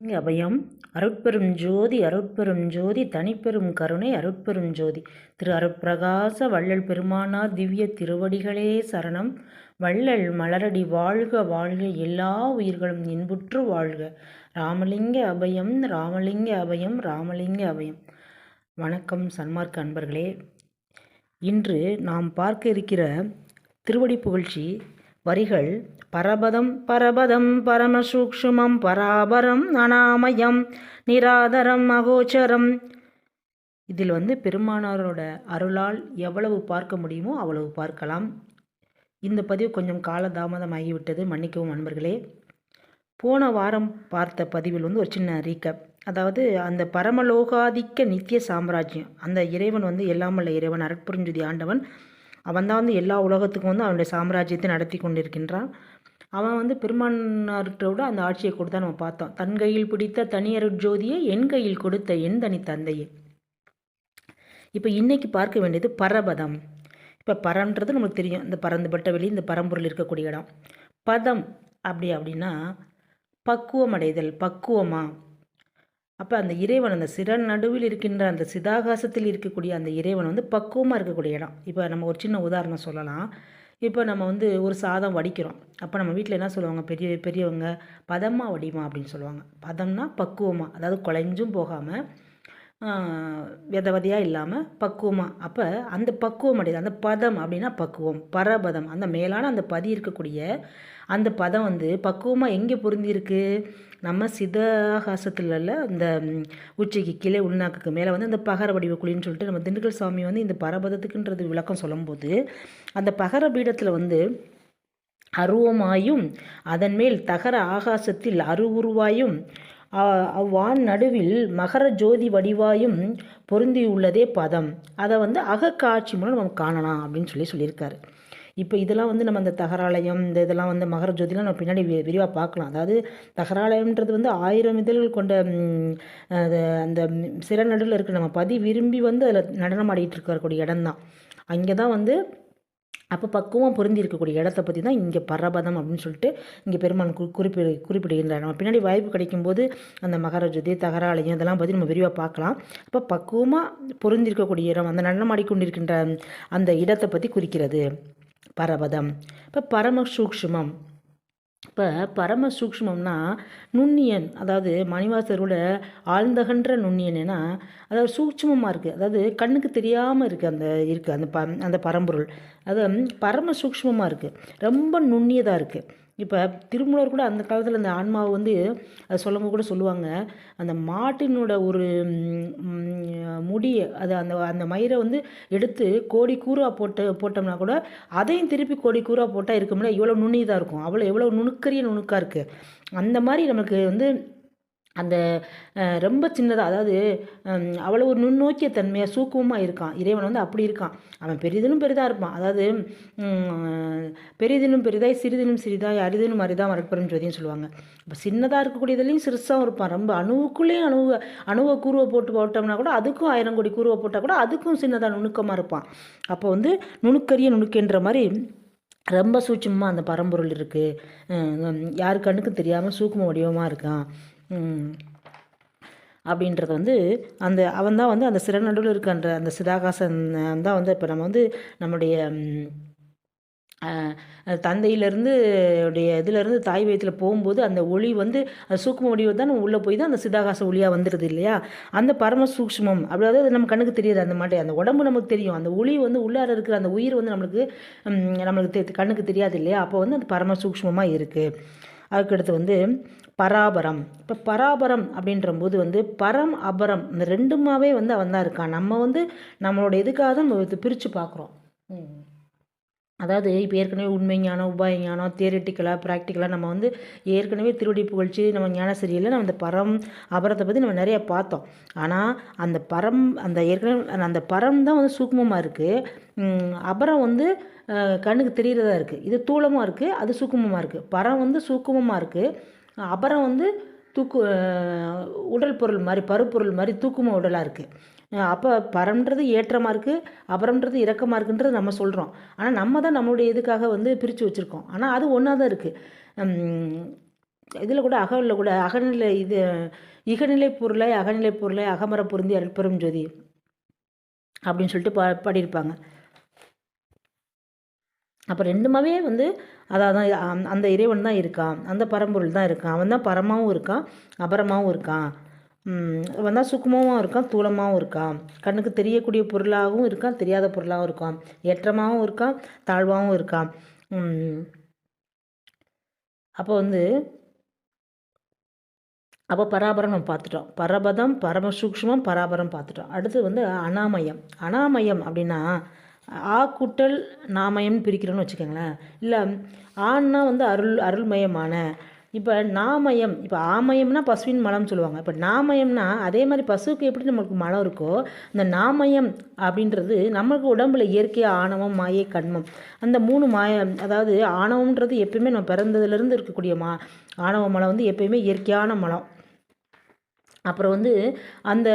அபயம் அருட்பெரும் ஜோதி அருட்பெரும் ஜோதி தனிப்பெரும் கருணை அருட்பெரும் ஜோதி திரு அருட்பிரகாச வள்ளல் பெருமானார் திவ்ய திருவடிகளே சரணம். வள்ளல் மலரடி வாழ்க வாழ்க எல்லா உயிர்களும் இன்புற்று வாழ்க. ராமலிங்க அபயம் ராமலிங்க அபயம் ராமலிங்க அபயம். வணக்கம் சன்மார்க் அன்பர்களே. இன்று நாம் பார்க்க இருக்கிற திருவடி புகழ்ச்சி வரிகள் பரபதம் பரபதம் பரமசூக்ஷுமம் பராபரம் அனாமயம் நிராதரம் அகோச்சரம். இதில் வந்து பெருமானாரோட அருளால் எவ்வளவு பார்க்க முடியுமோ அவ்வளவு பார்க்கலாம். இந்த பதிவு கொஞ்சம் காலதாமதம் ஆகிவிட்டது. மன்னிக்கவும் அன்பர்களே போன வாரம் பார்த்த பதிவில் வந்து ஒரு சின்ன ரீக்கப் அதாவது அந்த பரமலோகாதிக்க நித்திய சாம்ராஜ்யம் அந்த இறைவன் வந்து எல்லாமல்ல இறைவன் அருட்புரிஞ்சுதி ஆண்டவன் அவன் தான் வந்து எல்லா உலகத்துக்கும் வந்து அவனுடைய சாம்ராஜ்யத்தை நடத்தி கொண்டிருக்கின்றான். அவன் வந்து பெருமானார்கிட்ட அந்த ஆட்சியை கொடுத்தா நம்ம பார்த்தோம். தன் கையில் பிடித்த தனியர் ஜோதியை என் கையில் கொடுத்த என் தனி தந்தையை. இப்போ இன்னைக்கு பார்க்க வேண்டியது பரபதம். இப்போ பரம்ன்றது நமக்கு தெரியும். இந்த பறந்துபட்ட வெளி இந்த பரம்பொருள் இருக்கக்கூடிய இடம். பதம் அப்படி அப்படின்னா பக்குவம் அடைதல் பக்குவமா? அப்போ அந்த இறைவன் அந்த சிறன் நடுவில் இருக்கின்ற அந்த சிதாகாசத்தில் இருக்கக்கூடிய அந்த இறைவன் வந்து பக்குவமாக இருக்கக்கூடிய இடம். இப்போ நம்ம ஒரு சின்ன உதாரணம் சொல்லலாம். இப்போ நம்ம வந்து ஒரு சாதம் வடிக்கிறோம். அப்போ நம்ம வீட்டில் என்ன சொல்லுவாங்க? பெரிய பெரியவங்க பதமாக வடிமா அப்படின்னு சொல்லுவாங்க. பதம்னா பக்குவமாக அதாவது குலைஞ்சும் போகாமல் வித விதையாக இல்லாமல் பக்குவமாக அப்போ அந்த பக்குவம் அடையுது. அந்த பதம் அப்படின்னா பக்குவம் பரபதம். அந்த மேலான அந்த பதி இருக்கக்கூடிய அந்த பதம் வந்து பக்குவமாக எங்கே பொருந்திருக்கு நம்ம சிதாகாசத்துல இந்த உச்சிக்கு கீழே உள்நாக்குக்கு மேலே வந்து அந்த பகர வடிவ குழின்னு சொல்லிட்டு நம்ம திண்டுக்கல் சுவாமி வந்து இந்த பரபதத்துக்குன்றது விளக்கம் சொல்லும்போது அந்த பகர பீடத்தில் வந்து அருவமாயும் அதன் மேல் தகர ஆகாசத்தில் அருவுருவாயும் அவ்வான் நடுவில் மகர ஜோதி வடிவாயும் பொருந்தியுள்ளதே பதம். அதை வந்து அகக்காட்சி மூலம் நம்ம காணலாம் அப்படின்னு சொல்லி சொல்லியிருக்காரு. இப்போ இதெல்லாம் வந்து நம்ம அந்த தகராலயம் இந்த இதெல்லாம் வந்து மகர ஜோதிலாம் நம்ம பின்னாடி விரிவாக பார்க்கலாம். அதாவது தகராலயம்ன்றது வந்து ஆயிரம் இதழ்கள் கொண்ட அந்த சில நடுவில் இருக்கிற நம்ம பதி விரும்பி வந்து அதில் நடனம் ஆடிட்டு இருக்கக்கூடிய இடம் தான் அங்கே தான் வந்து அப்போ பக்குவம் பொருந்தி இருக்கக்கூடிய இடத்த பற்றி தான் இங்கே பரபதம் அப்படின்னு சொல்லிட்டு இங்கே பெருமான் கு குறிப்பிடு குறிப்பிடுகின்றார். நம்ம பின்னாடி வாய்ப்பு கிடைக்கும்போது அந்த மகரஜோதி தகராலயம் இதெல்லாம் பற்றி நம்ம விரிவாக பார்க்கலாம். அப்போ பக்குவமாக பொருந்திருக்கக்கூடிய இடம் அந்த நடனம் கொண்டிருக்கின்ற அந்த இடத்தை பற்றி குறிக்கிறது. பரவதம். இப்போ பரம சூக்ஷ்மம் இப்போ பரம சூக்ஷ்மம்னா நுண்ணியன் அதாவது மணிவாசரோட ஆழ்ந்தகன்ற நுண்ணியன் ஏன்னா அதாவது சூக்ஷ்மமாக இருக்குது அதாவது கண்ணுக்கு தெரியாமல் இருக்குது அந்த இருக்குது அந்த ப அந்த பரம்பொருள். அது பரம சூக்ஷ்மமாக இருக்குது ரொம்ப நுண்ணியதாக இருக்குது இப்போ திருமூலர் கூட அந்த காலத்தில் அந்த ஆன்மாவை வந்து அதை சொல்லும்போது கூட சொல்லுவாங்க. அந்த மாட்டினோட ஒரு முடி அது அந்த அந்த மயிரை வந்து எடுத்து கோடி கூறாக போட்டு போட்டோம்னா கூட அதையும் திருப்பி கோடி கூறாக போட்டால் இருக்கும்ல இவ்வளோ நுண்ணிதாக இருக்கும். அவ்வளோ எவ்வளோ நுணுக்கரிய நுணுக்காக இருக்குது அந்த மாதிரி நமக்கு வந்து அந்த ரொம்ப சின்னதாக அதாவது அவ்வளோ ஒரு நுண்ணோக்கிய தன்மையாக சூக்கமாக இருக்கான். இறைவன் வந்து அப்படி இருக்கான். அவன் பெரிதிலும் பெரிதாக இருப்பான். அதாவது பெரிதினும் பெரிதாய் சிறிதிலும் சிறிதாய் அரிதிலும் அரிதாக மரட்பெரும் ஜோதியும் சொல்லுவாங்க. இப்போ சின்னதாக இருக்கக்கூடியதுலேயும் சிறுசாகவும் இருப்பான். ரொம்ப அணுவுக்குள்ளேயும் அணுவ அணுவை கூறுவை போட்டு போட்டோம்னா கூட அதுக்கும் ஆயிரம் கோடி கூறுவை போட்டால் கூட அதுக்கும் சின்னதாக நுணுக்கமாக இருப்பான். அப்போ வந்து நுணுக்கரிய நுணுக்கன்ற மாதிரி ரொம்ப சூட்சமாக அந்த பரம்பொருள் இருக்குது யாரு கண்ணுக்கும் தெரியாமல் சூக்கும வடிவமாக இருக்கான். அப்படின்றது வந்து அந்த அவன் தான் வந்து அந்த சிறநடுவில் இருக்கின்ற அந்த சிதாகாசன் தான் வந்து இப்போ நம்ம வந்து நம்முடைய தந்தையிலேருந்து உடைய இதிலேருந்து தாய் வயத்தில் போகும்போது அந்த ஒளி வந்து அந்த சூக்ம ஒளி தான் உள்ளே போய் தான் அந்த சிதாகாச ஒளியாக வந்துடுது இல்லையா? அந்த பரம சூக்ஷ்மம் அப்படி அது நம்ம கண்ணுக்கு தெரியாது அந்த மாதிரி அந்த உடம்பு நமக்கு தெரியும். அந்த ஒளி வந்து உள்ளார இருக்கிற அந்த உயிர் வந்து நம்மளுக்கு நம்மளுக்கு கண்ணுக்கு தெரியாது இல்லையா? அப்போ வந்து அந்த பரம சூக்ஷ்மமாக இருக்குது அதுக்கடுத்து வந்து பராபரம். இப்போ பராபரம் அப்படின்றம்போது வந்து பரம் அபரம் இந்த ரெண்டுமாவே வந்து அவன் தான் இருக்கான். நம்ம வந்து நம்மளோட இதுக்காக தான் நம்ம பிரித்து பார்க்குறோம். அதாவது இப்போ ஏற்கனவே உண்மை ஞானம் உபாய ஞானம் தியரிட்டிக்கலாக ப்ராக்டிக்கலாக நம்ம வந்து ஏற்கனவே திருவடி புகழ்ச்சி நம்ம ஞான சரியில்லை நம்ம அந்த பரம் அபரத்தை பற்றி நம்ம நிறைய பார்த்தோம். ஆனால் அந்த பரம் அந்த ஏற்கனவே அந்த பரம் தான் வந்து சூக்மமாக இருக்குது அபரம் வந்து கண்ணுக்கு தெரிகிறதா இருக்குது இது தூளமாக இருக்குது அது சூக்குமமாக இருக்குது பரம் வந்து சூக்குமமாக இருக்குது அபரம் வந்து தூக்கு உடல் பொருள் மாதிரி பருப்பொருள் மாதிரி தூக்கும உடலாக இருக்குது அப்போ பரம்ன்றது ஏற்றமாக இருக்குது அபரம்ன்றது இறக்கமாக இருக்குன்றது நம்ம சொல்கிறோம் ஆனால் நம்ம தான் நம்மளுடைய இதுக்காக வந்து பிரித்து வச்சுருக்கோம். ஆனால் அது ஒன்றா தான் இருக்குது இதில் கூட அகவில் கூட அகநிலை இது இகநிலை பொருளை அகநிலை பொருளை அகமர பொருந்தி அருட்பெரும் ஜோதி அப்படின்னு சொல்லிட்டு பா பாடியிருப்பாங்க. அப்போ ரெண்டுமாவே வந்து அதாவது அந்த- அந்த இறைவன் தான் இருக்கான். அந்த பரம்பொருள் தான் இருக்கான். அவன் தான் பரமாவும் இருக்கான் அபரமாவும் இருக்கான். வந்தால் சுக்குமாவும் இருக்கான் தூளமாகவும் இருக்கான். கண்ணுக்கு தெரியக்கூடிய பொருளாகவும் இருக்கான் தெரியாத பொருளாகவும் இருக்கான். ஏற்றமாகவும் இருக்கான் தாழ்வாகவும் இருக்கான். அப்போ வந்து அப்போ பராபரம் நம்ம பார்த்துட்டோம். பரபதம் பரமசூக்ஷ்மம் பராபரம் பார்த்துட்டோம். அடுத்து வந்து அனாமயம். அனாமயம் அப்படின்னா ஆ கூட்டல் நாமயம்னு பிரிக்கிறோன்னு வச்சுக்கோங்களேன். இல்லை ஆன்னா வந்து அருள் அருள்மயமான இப்போ நாமயம் இப்போ ஆமயம்னா பசுவின் மலம் சொல்லுவாங்க. இப்போ நாமயம்னா அதே மாதிரி பசுவுக்கு எப்படி நம்மளுக்கு மலம் இருக்கோ இந்த நாமயம் அப்படின்றது நம்மளுக்கு உடம்புல இயற்கையாக ஆணவம் மாயை கண்மம். அந்த மூணு மாய அதாவது ஆணவம்ன்றது எப்பயுமே நம்ம பிறந்ததுலேருந்து இருக்கக்கூடிய மா ஆணவ மலம் வந்து எப்பயுமே இயற்கையான மலம். அப்புறம் வந்து அந்த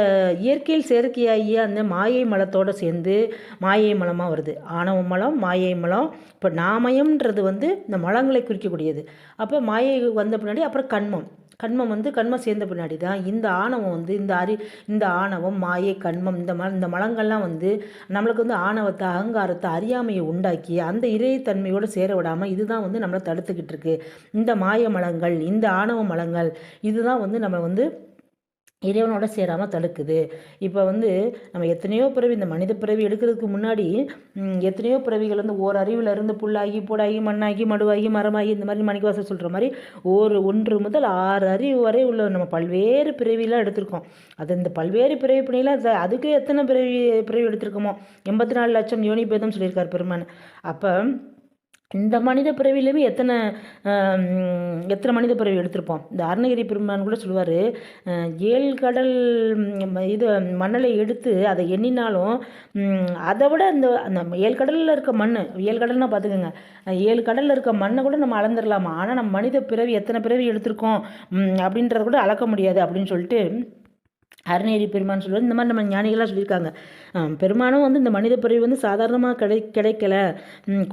இயற்கையில் செயற்கையாகிய அந்த மாயை மலத்தோடு சேர்ந்து மாயை மலமாக வருது. ஆணவ மலம் மாயை மலம். இப்போ நாமயம்ன்றது வந்து இந்த மலங்களை குறிக்கக்கூடியது. அப்போ மாயை வந்த பின்னாடி அப்புறம் கண்மம். கண்மம் வந்து கண்மம் சேர்ந்த பின்னாடி தான் இந்த ஆணவம் வந்து இந்த அறி இந்த ஆணவம் மாயை கண்மம் இந்த ம இந்த மலங்கள்லாம் வந்து நம்மளுக்கு வந்து ஆணவத்தை அகங்காரத்தை அறியாமையை உண்டாக்கி அந்த இறைத்தன்மையோடு சேர விடாமல் இதுதான் வந்து நம்மளை தடுத்துக்கிட்டு இருக்கு. இந்த மாய மலங்கள் இந்த ஆணவ மலங்கள் இதுதான் வந்து நம்ம வந்து இறைவனோட சேராமல் தடுக்குது. இப்போ வந்து நம்ம எத்தனையோ பிறவி இந்த மனித பிறவி எடுக்கிறதுக்கு முன்னாடி எத்தனையோ பிறவிகள் வந்து ஓர் அறிவில் இருந்து புல்லாகி பூடாகி மண்ணாகி மடுவாகி மரமாகி இந்த மாதிரி மணிக்கவாசல் சொல்கிற மாதிரி ஒரு ஒன்று முதல் ஆறு அறிவு வரை உள்ள நம்ம பல்வேறு பிறவிலாம் எடுத்திருக்கோம். அது இந்த பல்வேறு பிறவி பிணையில் அது அதுக்கு எத்தனை பிறவி பிறவி எடுத்திருக்கோமோ? எண்பத்தி நாலு லட்சம் யோனி பேதம் சொல்லியிருக்கார் பெருமான். அப்போ இந்த மனித பிறவிலையுமே எத்தனை எத்தனை மனித பிறவி எடுத்திருப்போம்? இந்த அருணகிரி பெருமான் கூட சொல்லுவார் ஏழு கடல் இது மணலை எடுத்து அதை எண்ணினாலும் அதை விட அந்த அந்த ஏழு கடலில் இருக்க மண் ஏழு கடல்னா பார்த்துக்கோங்க ஏழு கடலில் இருக்க மண்ணை கூட நம்ம அளந்துடலாமா ஆனால் நம்ம மனித பிறவி எத்தனை பிறவி எடுத்திருக்கோம் அப்படின்றத கூட அளக்க முடியாது அப்படின்னு சொல்லிட்டு அருணேரி பெருமான் சொல்லுவார் இந்த மாதிரி நம்ம ஞானிகளாக சொல்லியிருக்காங்க. பெருமானும் வந்து இந்த மனித பிறவி வந்து சாதாரணமாக கிடை கிடைக்கல.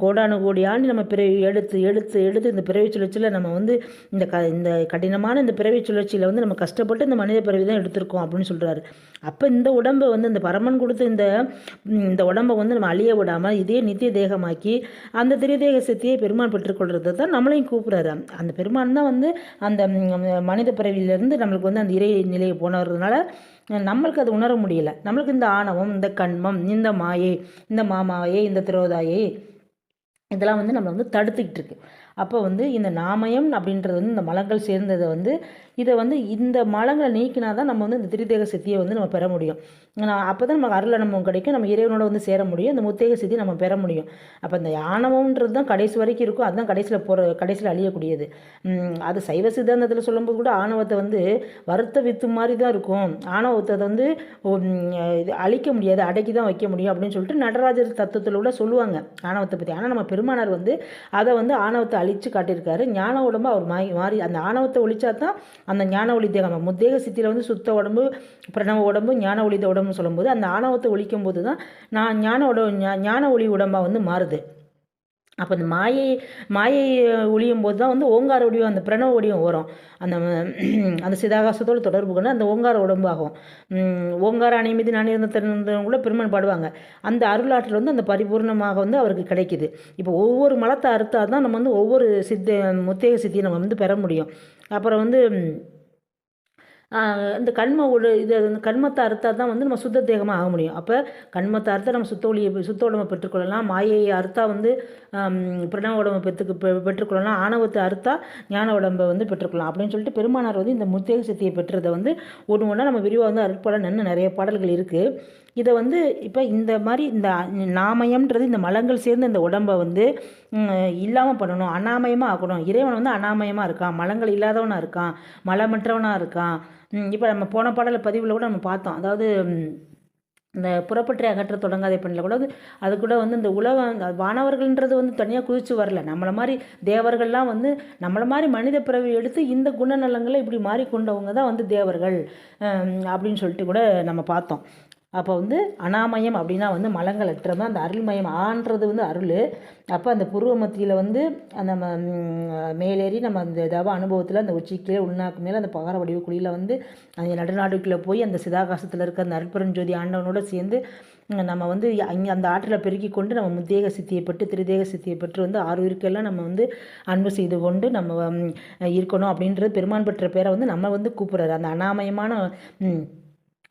கோடானு கோடி ஆண்டு நம்ம பிறவி எடுத்து எடுத்து எடுத்து இந்த பிறவி சுழற்சியில் நம்ம வந்து இந்த க இந்த கடினமான இந்த பிறவி சுழற்சியில் வந்து நம்ம கஷ்டப்பட்டு இந்த மனித பிறவி தான் எடுத்திருக்கோம் அப்படின்னு சொல்கிறாரு அப்போ இந்த உடம்பை வந்து இந்த பரமன் கொடுத்த இந்த இந்த உடம்பை வந்து நம்ம அழிய விடாமல் இதே நித்திய தேகமாக்கி அந்த திரிதேக சக்தியை பெருமான் பெற்றுக்கொள்கிறது தான் நம்மளையும் கூப்பிட்றாரு. அந்த பெருமான் தான் வந்து அந்த மனித பிறவியிலேருந்து நம்மளுக்கு வந்து அந்த இறை நிலையை போனதுனால நம்மளுக்கு அது உணர முடியல. நம்மளுக்கு இந்த ஆணவம் இந்த கண்மம் இந்த மாயை இந்த மாமாயை இந்த திரோதாயை இதெல்லாம் வந்து நம்மளை வந்து தடுத்துக்கிட்டு இருக்கு. அப்போ வந்து இந்த நாமயம் அப்படின்றது வந்து இந்த மலங்கள் சேர்ந்ததை வந்து இதை வந்து இந்த மலங்களை நீக்கினா தான் நம்ம வந்து இந்த திரிதேக சித்தியை வந்து நம்ம பெற முடியும். அப்போ தான் நமக்கு அருள் அனுபவம் கிடைக்கும். நம்ம இறைவனோட வந்து சேர முடியும். இந்த முத்தேக சித்தி நம்ம பெற முடியும். அப்போ இந்த ஆணவம்ன்றது தான் கடைசி வரைக்கும் இருக்கும். அதுதான் கடைசியில் போகிற கடைசியில் அழியக்கூடியது. அது சைவ சித்தாந்தத்தில் சொல்லும்போது கூட ஆணவத்தை வந்து வருத்த வித்து மாதிரி தான் இருக்கும். ஆணவத்தை வந்து இது அழிக்க முடியாது. அடக்கி தான் வைக்க முடியும் அப்படின்னு சொல்லிட்டு நடராஜர் தத்துவத்தில் கூட சொல்லுவாங்க ஆணவத்தை பற்றி ஆனால் நம்ம பெருமானார் வந்து அதை வந்து ஆணவத்தை அழித்து காட்டியிருக்காரு. ஞான உடம்பு அவர் மாறி மாறி அந்த ஆணவத்தை ஒழிச்சா தான் அந்த ஞான ஒளி தேகம். முத்தேக சித்தியில் வந்து சுத்த உடம்பு பிரணவ உடம்பு ஞான ஒளித உடம்புன்னு சொல்லும்போது அந்த ஆணவத்தை ஒழிக்கும் போது தான் நான் ஞான உட ஞான ஒளி உடம்பாக வந்து மாறுது. அப்போ அந்த மாயை மாயை ஒழியும் போது தான் வந்து ஓங்கார ஒடியும் அந்த பிரணவ ஒடியும் வரும். அந்த அந்த சிதாகாசத்தோடு தொடர்பு கொண்டு அந்த ஓங்கார உடம்பாகும் உம், ஓங்கார அணை மீது நான் இருந்த திறந்தவங்க கூட பெருமன் பாடுவாங்க. அந்த அருளாற்றல் வந்து அந்த பரிபூர்ணமாக வந்து அவருக்கு கிடைக்குது. இப்போ ஒவ்வொரு மலத்தை அறுத்தால் தான் நம்ம வந்து ஒவ்வொரு சித்த முத்தேக சித்தியை நம்ம வந்து பெற முடியும். அப்புறம் வந்து இந்த கண்ம ஒரு இது அந்த கண்மத்தை அறுத்தால் தான் வந்து நம்ம சுத்த தேகமாக ஆக முடியும். அப்போ கண்மத்தை அறுத்தா நம்ம சுத்த ஒளியை சுத்த உடம்பை பெற்றுக்கொள்ளலாம். மாயையை அறுத்தா வந்து பிரணவ உடம்பை பெற்றுக்கு பெ- பெற்றுக்கொள்ளலாம். ஆணவத்தை அறுத்தா ஞான உடம்பை வந்து பெற்றுக்கொள்ளலாம். அப்படின்னு சொல்லிட்டு பெருமானார் வந்து இந்த முத்தேக சக்தியை பெற்றதை வந்து ஒன்று ஒன்றா நம்ம விரிவாக வந்து அருட்பாடல் இன்னும் நிறைய பாடல்கள் இருக்குது இதை வந்து இப்போ இந்த மாதிரி இந்த நாமயம்ன்றது இந்த மலங்கள் சேர்ந்து இந்த உடம்பை வந்து இல்லாமல் பண்ணணும் அனாமயமாக ஆக்கணும். இறைவன் வந்து அனாமயமாக இருக்கான். மலங்கள் இல்லாதவனாக இருக்கான். மலமற்றவனாக இருக்கான். இப்போ நம்ம போன பாடல பதிவில் கூட நம்ம பார்த்தோம். அதாவது இந்த புறப்பற்றி அகற்ற தொடங்காத பெண்ணில் கூட அது கூட வந்து இந்த உலகம் வானவர்கள்ன்றது வந்து தனியாக குதிச்சு வரல. நம்மளை மாதிரி தேவர்கள்லாம் வந்து நம்மளை மாதிரி மனித பிறவி எடுத்து இந்த குணநலங்களை இப்படி மாறிக்கொண்டவங்க தான் வந்து தேவர்கள் அப்படின்னு சொல்லிட்டு கூட நம்ம பார்த்தோம். அப்போ வந்து அனாமயம் அப்படின்னா வந்து மலங்கள் அற்றது அந்த அருள்மயம் ஆன்றது வந்து அருள். அப்போ அந்த புருவ மத்தியில் வந்து அந்த மேலேறி நம்ம அந்த தவ அனுபவத்தில் அந்த உச்சிக்கீழே உள்நாக்கு மேலே அந்த பகார வடிவ குழியில் வந்து அந்த நடுநாடுக்குள்ளே போய் அந்த சிதாகாசத்தில் இருக்க அந்த அருட்பெருஞ்சோதி ஆண்டவனோட சேர்ந்து நம்ம வந்து அங்கே அந்த ஆற்றில் பெருக்கி கொண்டு நம்ம முத்தேக சித்தியை பெற்று திருதேக சித்தியை பெற்று வந்து ஆறு உயிருக்கெல்லாம் நம்ம வந்து அன்பு செய்து கொண்டு நம்ம இருக்கணும் அப்படின்றது பெருமான் பெற்ற பேரை வந்து நம்ம வந்து கூப்பிட்றாரு. அந்த அனாமயமான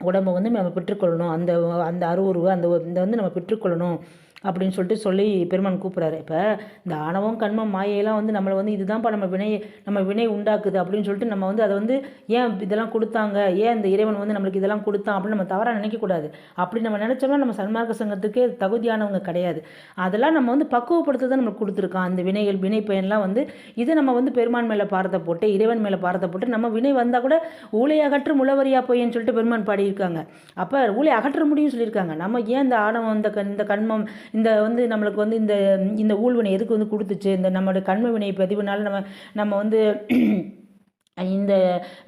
உடம்பை வந்து நம்ம பெற்றுக்கொள்ளணும். அந்த அந்த அருவுருவை அந்த இந்த வந்து நம்ம பெற்றுக்கொள்ளணும். அப்படின்னு சொல்லிட்டு சொல்லி பெருமான் கூப்பிட்றாரு. இப்போ இந்த ஆணவம் கண்மம் மாயையெல்லாம் வந்து நம்மளை வந்து இதுதான்ப்பா நம்ம வினை நம்ம வினை உண்டாக்குது அப்படின்னு சொல்லிட்டு நம்ம வந்து அதை வந்து ஏன் இதெல்லாம் கொடுத்தாங்க? ஏன் இந்த இறைவன் வந்து நம்மளுக்கு இதெல்லாம் கொடுத்தான் அப்படின்னு நம்ம தவறாக நினைக்கக்கூடாது. அப்படி நம்ம நினச்சோம்னா நம்ம சன்மார்க்க சங்கத்துக்கு தகுதியானவங்க கிடையாது. அதெல்லாம் நம்ம வந்து பக்குவப்படுத்த தான் நம்மளுக்கு கொடுத்துருக்கான். அந்த வினைகள் வினை பயன்லாம் வந்து இதை நம்ம வந்து பெருமான் மேலே பாரத்தை போட்டு இறைவன் மேலே பாரத்தை போட்டு நம்ம வினை வந்தால் கூட ஊழை அகற்றும் உளவரியா போயின்னு சொல்லிட்டு பெருமான் பாடியிருக்காங்க. அப்போ ஊழை அகற்ற முடியும்னு சொல்லியிருக்காங்க. நம்ம ஏன் இந்த ஆணவம் இந்த கண் இந்த கண்மம் இந்த வந்து நம்மளுக்கு வந்து இந்த இந்த ஊழ்வினை எதுக்கு வந்து கொடுத்துச்சு? இந்த நம்மளோட கண்ம வினை பதிவுனால நம்ம நம்ம வந்து இந்த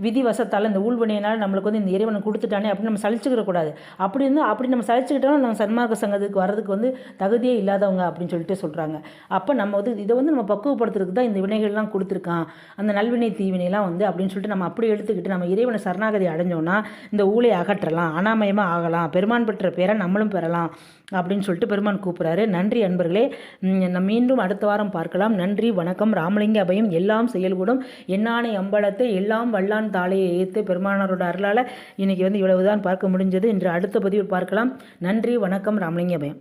விதி வசத்தால் இந்த ஊழ்வினையினால் நம்மளுக்கு வந்து இந்த இறைவனை கொடுத்துட்டானே அப்படின்னு நம்ம சலிச்சுக்கிற கூடாது. அப்படி இருந்தால் அப்படி நம்ம சலிச்சுக்கிட்டோம் நம்ம சன்மார்க்க சங்கத்துக்கு வர்றதுக்கு வந்து தகுதியே இல்லாதவங்க அப்படின்னு சொல்லிட்டு சொல்கிறாங்க அப்போ நம்ம வந்து இதை வந்து நம்ம பக்குவப்படுத்துறதுக்கு தான் இந்த வினைகள்லாம் கொடுத்துருக்கான். அந்த நல்வினை தீவினைலாம் வந்து அப்படின்னு சொல்லிட்டு நம்ம அப்படி எடுத்துக்கிட்டு நம்ம இறைவனை சரணாகதி அடைஞ்சோன்னா இந்த ஊழை அகற்றலாம் அனாமயமாக ஆகலாம் பெருமான் பெற்ற பேரை நம்மளும் பெறலாம் அப்படின்னு சொல்லிட்டு பெருமான் கூப்பிட்றாரு. நன்றி அன்பர்களே. நம் நம்ம மீண்டும் அடுத்த வாரம் பார்க்கலாம். நன்றி வணக்கம் ராமலிங்க அபயம் எல்லாம் செயல்கூடும் எண்ணானை அம்பலத்து எல்லாம் வல்லான் தாளையை ஏற்று பெருமானாரோட அருளால் இன்னைக்கு வந்து இவ்வளவுதான் பார்க்க முடிஞ்சது. இன்று அடுத்த பதிவு பார்க்கலாம். நன்றி வணக்கம் ராமலிங்கபயம்.